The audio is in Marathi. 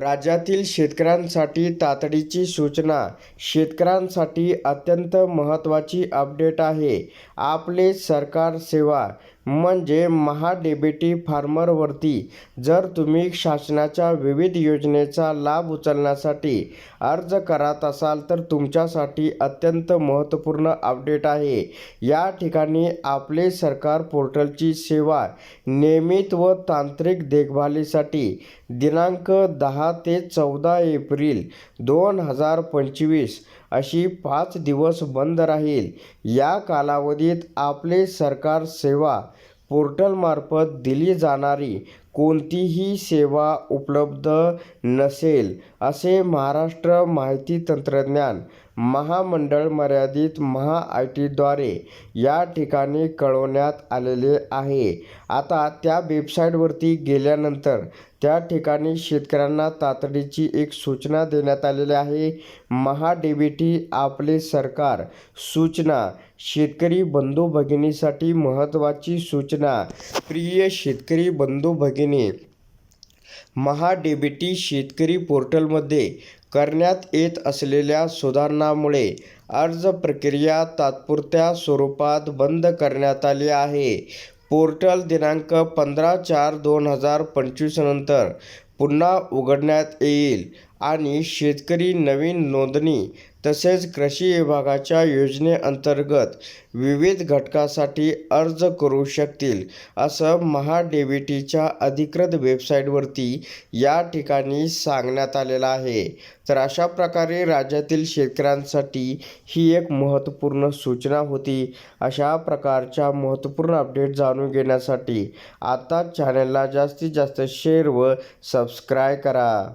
राज्यातील शेतकऱ्यांसाठी तातडीची सूचना. शेतकऱ्यांसाठी अत्यंत महत्त्वाची अपडेट आहे. आपले सरकार सेवा म्हणजे महाडेबेटी फार्मरवरती. जर तुम्ही शासनाच्या विविध योजनेचा लाभ उचलण्यासाठी अर्ज करत असाल तर तुमच्यासाठी अत्यंत महत्त्वपूर्ण अपडेट आहे. या ठिकाणी आपले सरकार पोर्टलची सेवा नियमित व तांत्रिक देखभालीसाठी दिनांक दहा ते चौदा एप्रिल दोन हजार पंचवीस अशी पाच दिवस बंद राहील. या कालावधीत आपले सरकार सेवा पोर्टलमार्फत दिली जाणारी कोणतीही सेवा उपलब्ध नसेल असे महाराष्ट्र माहिती तंत्रज्ञान महामंडळ मर्यादित महा आय टीद्वारे या ठिकाणी कळवण्यात आलेले आहे. आता त्या वेबसाईटवरती गेल्यानंतर त्या ठिकाणी शेतकऱ्यांना तातडीची एक सूचना देण्यात आलेली आहे. महा डी बी टी आपले सरकार सूचना शेतकरी बंधू भगिनीसाठी महत्त्वाची सूचना प्रिय शेतकरी बंधू भगिनी महा डी बी टी शेतकरी पोर्टलमध्ये करण्यात येत असलेल्या सुधारणामुळे अर्ज प्रक्रिया तात्पुरत्या स्वरूपात बंद करण्यात आली आहे. पोर्टल दिनांक पंधरा चार दोन हजार पंचवीस नंतर पुन्हा उघडण्यात येईल. आणि शेतकरी नवीन नोंदणी तसेच कृषी विभागाच्या योजनेअंतर्गत विविध घटकासाठी अर्ज करू शकतील असं महा अधिकृत वेबसाईटवरती या ठिकाणी सांगण्यात आलेलं आहे. तर अशा प्रकारे राज्यातील शेतकऱ्यांसाठी ही एक महत्त्वपूर्ण सूचना होती. अशा प्रकारच्या महत्त्वपूर्ण अपडेट जाणून घेण्यासाठी आता चॅनलला जास्तीत जास्त शेअर व सबस्क्राय करा.